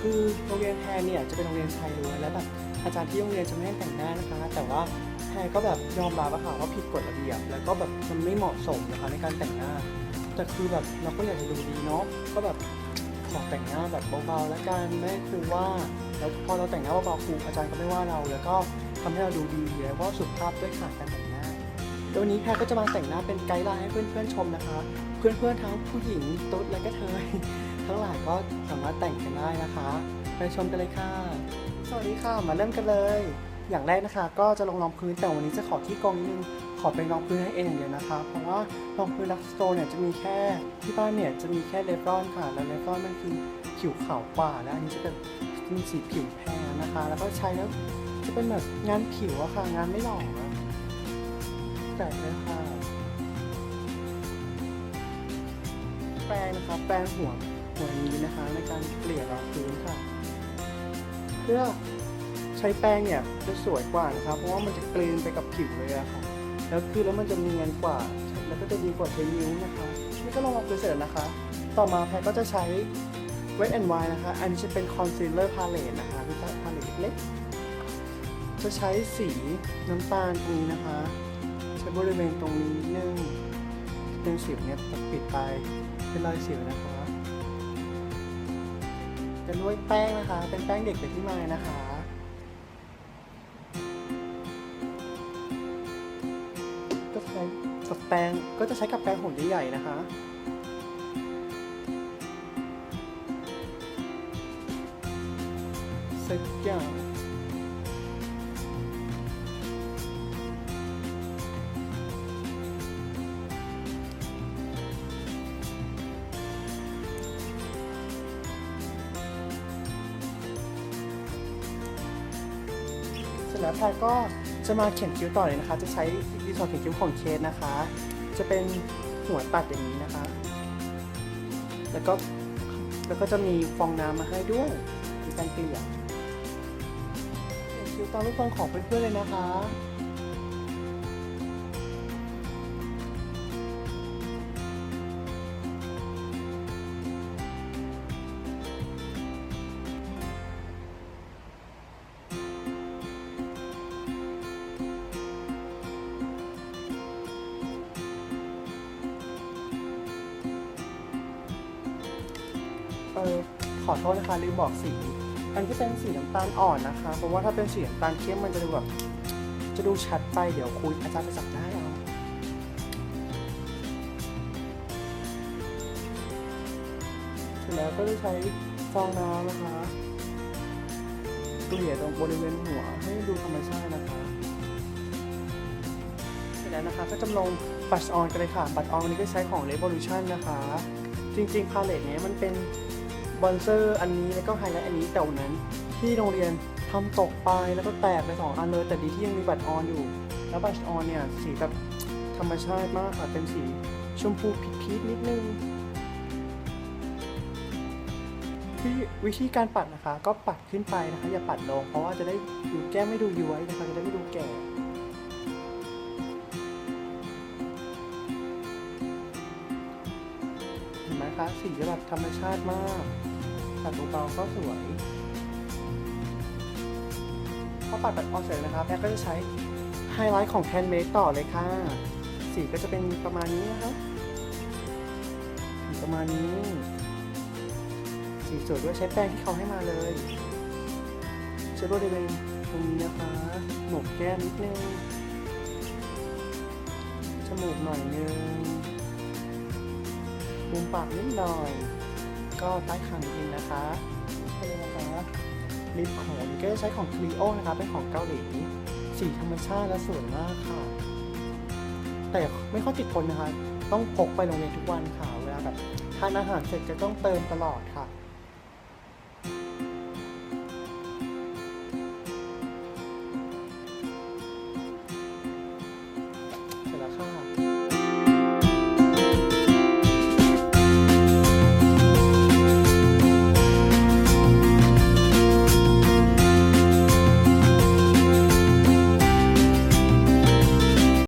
คือโรงเรียนแพรเนี่ยจะเป็นโรงเรียนชายล้วนและแบบอาจารย์ที่โรงเรียนจะไม่ให้แต่งหน้านะคะ แต่ว่าแพรก็แบบยอมรับอะค่ะว่าผิดกฎระเบียบ แล้วก็แบบมันไม่เหมาะสมนะคะในการแต่งหน้า แต่คือแบบเราก็อยากจะดูดีเนาะก็แบบขอแต่งหน้าแบบเบาๆแล้วกันไม่ให้ครูว่าแล้วพอเราแต่งหน้าเบาๆครูอาจารย์ก็ไม่ว่าเราแล้วก็ทำให้เราดูดีแล้วก็สุภาพด้วยค่ะการแต่งหน้าเดี๋ยววันนี้แพรก็จะมาแต่งหน้าเป็นไกด์ไลน์ให้เพื่อนๆชมนะคะ เพื่อนๆทั้งผู้หญิงตุ๊ดและก็เทยทั้งหลายก็สามารถแต่งกันได้นะคะ ไปชมกันเลยค่ะ สวัสดีค่ะมาเริ่มกันเลย อย่างแรกนะคะ ก็จะลงรองพื้นแต่วันนี้จะขอที่กองนิดนึงขอเป็นรองพื้นให้เองอย่างเดียวนะคะ เพราะว่ารองพื้นลักสโตนเนี่ยจะมีแค่ที่บ้านเนี่ยจะมีแค่เลฟรอนค่ะ แล้วเลฟรอนมันคือผิวขาวกว่าแล้วอันนี้จะเป็นมีสีผิวแพงนะคะ แล้วก็ใช้แล้วจะเป็นแบบงานผิวอะค่ะ งานไม่หล่ออะแปลกเลยค่ะ แปรงนะคะแปรงหัวหัวนี้นะคะในการเกลี่ยรองพื้นค่ะ เพื่อใช้แป้งเนี่ยจะสวยกว่านะคะเพราะว่ามันจะกลืนไปกับผิวเลยอะค่ะ แล้วคือแล้วมันจะเนียนกว่า แล้วก็จะดีกว่าใช้นิ้วนะคะนี่ก็ลงมาเสร็จนะคะ ต่อมาแพรก็จะใช้ Wet n Wild นะคะ อันนี้จะเป็น Concealer Palette นะคะเป็น palette เล็กๆจะใช้สีน้ำตาลตรงนี้นะคะ ใช้บริเวณตรงนี้นิดนึง เป็นสิวเนี่ยปกปิดไปเป็นรอยสิวนะคะจะด้วยแป้งนะคะ เป็นแป้งเด็กจากที่มานะคะก็ใช้กับแป้งก็จะใช้กับแป้งหุ่นใหญ่ๆนะคะเสักอย่าง ร็จแล้วแพรก็จะมาเขียนคิ้วต่อเลยนะคะ จะใช้ดินสอเขียนคิ้วของเคสนะคะ จะเป็นหัวตัดอย่างนี้นะคะ แล้วก็แล้วก็จะมีฟองน้ำมาให้ด้วยมีการเกลี่ยเขียนคิ้วตามรูปทรงของเพื่อนๆเลยนะคะ เออขอโทษนะคะลืมบอกสี อันที่เป็นสีน้ำตาลอ่อนนะคะ เพราะว่าถ้าเป็นสีน้ำตาลเข้มมันจะดูแบบจะดูชัดไปเดี๋ยวคุยอาจารย์จะจับได้เอาเสร็จแล้วก็จะใช้ฟองน้ำนะคะเกลี่ยตรงบริเวณหัวให้ดูธรรมชาตินะคะเสร็จแล้วนะคะก็จำลองบัตรออนกันเลยค่ะ บัตรออนนี้ก็ใช้ของ Revolution นะคะ จริงๆ พาเลตนี้มันเป็น บอนเซอร์อันนี้แล้วก็ไฮไลท์อันนี้แต่วันนั้น ที่โรงเรียนทำตกไปแล้วก็แตกไปสองอันเลยแต่ดีที่ยังมีบัตรออนอยู่ แล้วบัตรออนเนี่ยสีแบบธรรมชาติมากค่ะเป็นสีชมพูพีชๆนิดนึงวิวิธีการปัดนะคะ ก็ปัดขึ้นไปนะคะอย่าปัดลงเพราะว่าจะได้ดูแก้มไม่ดูย้วยนะคะจะได้ไม่ดูแก่ นไหมคะสีจะแบบธรรมชาติมากปัดเบาๆก็สวยพอปัดปัดออกเสร็จนะครับแม่ก็จะใช้ไฮไลท์ของแทนเมคต่อเลยค่ะ สีก็จะเป็นประมาณนี้นะคะสีประมาณนี้ สีสวยด้วยใช้แป้งที่เขาให้มาเลยใช้บริเวณตรงนี้นะคะหนกแก้มนิดนึงจมูกหน่อยนึง มุมปากนิดหน่อย ก็ใต้คางนิดนึงนะคะไปเลยนะคะลิปของก็ใช้ของ Clio นะคะเป็นของเกาหลีสีธรรมชาติและสวยมากค่ะ แต่ไม่ค่อยติดทนนะคะ ต้องพกไปโรงเรียนทุกวันค่ะ เวลาแบบทานอาหารเสร็จจะต้องเติมตลอดค่ะ